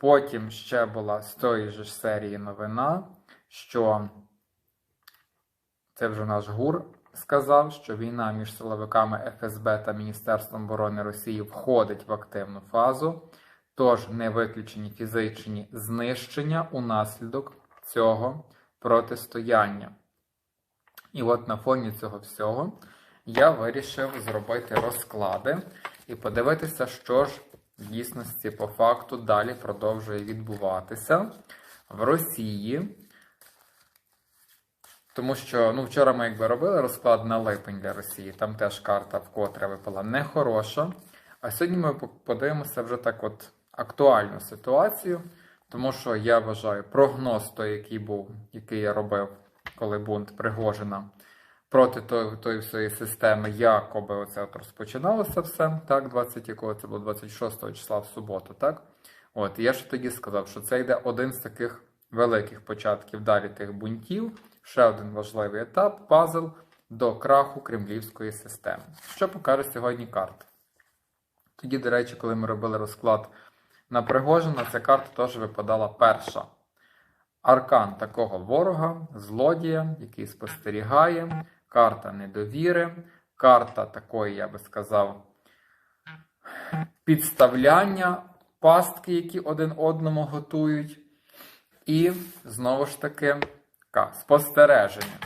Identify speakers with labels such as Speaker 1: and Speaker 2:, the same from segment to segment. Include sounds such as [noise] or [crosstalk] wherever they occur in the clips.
Speaker 1: Потім ще була з тої ж серії новина, що це вже наш ГУР сказав, що війна між силовиками ФСБ та Міністерством оборони Росії входить в активну фазу, тож не виключені фізичні знищення унаслідок цього протистояння. І от на фоні цього всього я вирішив зробити розклади і подивитися, що ж в дійсності по факту далі продовжує відбуватися в Росії. Тому що ну, вчора ми якби робили розклад на липень для Росії, там теж карта вкотре випала нехороша. А сьогодні ми подивимося вже так от актуальну ситуацію, тому що я вважаю прогноз той, який був, який я робив, коли бунт Пригожина проти тої, тої всієї системи, якоби оце от розпочиналося все, так, 20 якого це було 26 числа в суботу, так? От, і я ж тоді сказав, що це йде один з таких великих початків далі тих бунтів, ще один важливий етап, пазл до краху кремлівської системи. Що покаже сьогодні карта? Тоді, до речі, коли ми робили розклад на Пригожина, ця карта теж випадала перша. Аркан такого ворога, злодія, який спостерігає, карта недовіри, карта такої, я би сказав, підставляння, пастки, які один одному готують. І знову ж таки спостереження,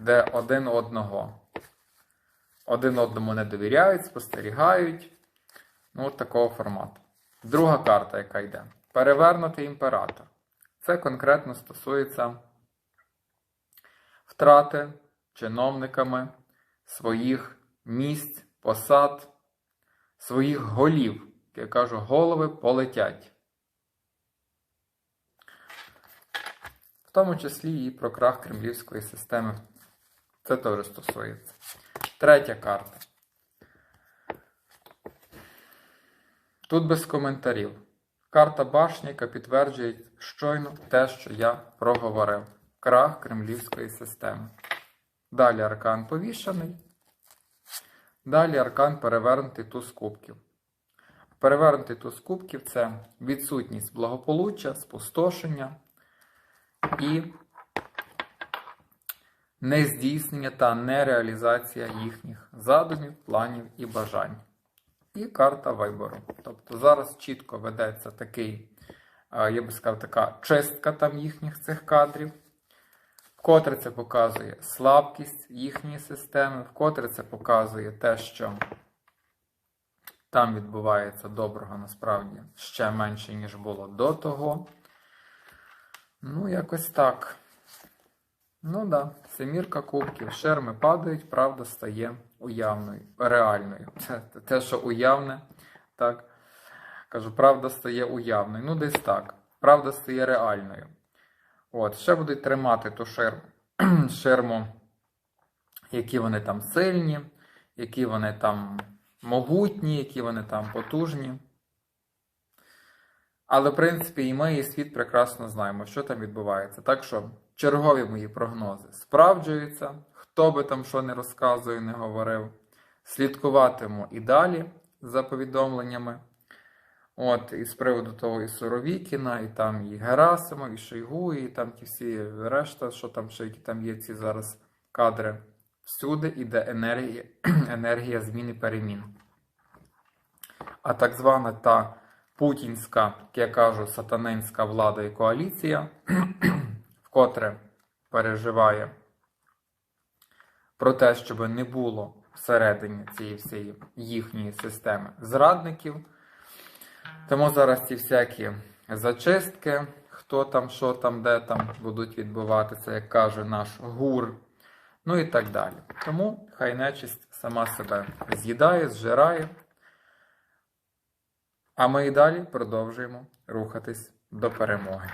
Speaker 1: де один одного один одному не довіряють, спостерігають. Ну, от такого формату. Друга карта, яка йде. Перевернутий імператор. Це конкретно стосується втрати чиновниками своїх місць, посад, своїх голів. Як я кажу, голови полетять. В тому числі і про крах кремлівської системи. Це теж стосується. Третя карта. Тут без коментарів. Карта башні, яка підтверджує щойно те, що я проговорив. Крах кремлівської системи. Далі аркан повішаний. Далі аркан перевернутий туз кубків. Перевернутий туз кубків це відсутність благополуччя, спустошення і нездійснення та нереалізація їхніх задумів, планів і бажань. І карта вибору. Тобто зараз чітко ведеться такий, я би сказав, така чистка там їхніх цих кадрів. Вкотре це показує слабкість їхньої системи, вкотре це показує те, що там відбувається доброго насправді ще менше, ніж було до того. Ну, якось так. Ну да, семірка кубків, шерми падають, правда стає уявною, реальною. Це те, що уявне, так. Кажу, правда стає уявною. Ну, десь так. Правда стає реальною. От, ще будуть тримати ту ширму, [clears throat] ширму, які вони там сильні, які вони там могутні, які вони там потужні. Але, в принципі, і ми, і світ прекрасно знаємо, що там відбувається. Так що чергові мої прогнози справджуються. Хто би там що не розказує, не говорив. Слідкуватиму і далі за повідомленнями. От, і з приводу того, і Суровікіна, і там і Герасимов, і Шойгу, і там ті всі решта, що там ще які там є ці зараз кадри. Всюди іде енергія, [clears throat] енергія зміни перемін. А так звана та путінська, як я кажу, сатанинська влада і коаліція, [clears throat] вкотре переживає про те, щоб не було всередині цієї всієї їхньої системи зрадників. Тому зараз ці всякі зачистки, хто там, що там, де там будуть відбуватися, як каже наш гур, ну і так далі. Тому хай нечисть сама себе з'їдає, зжирає. А ми і далі продовжуємо рухатись до перемоги.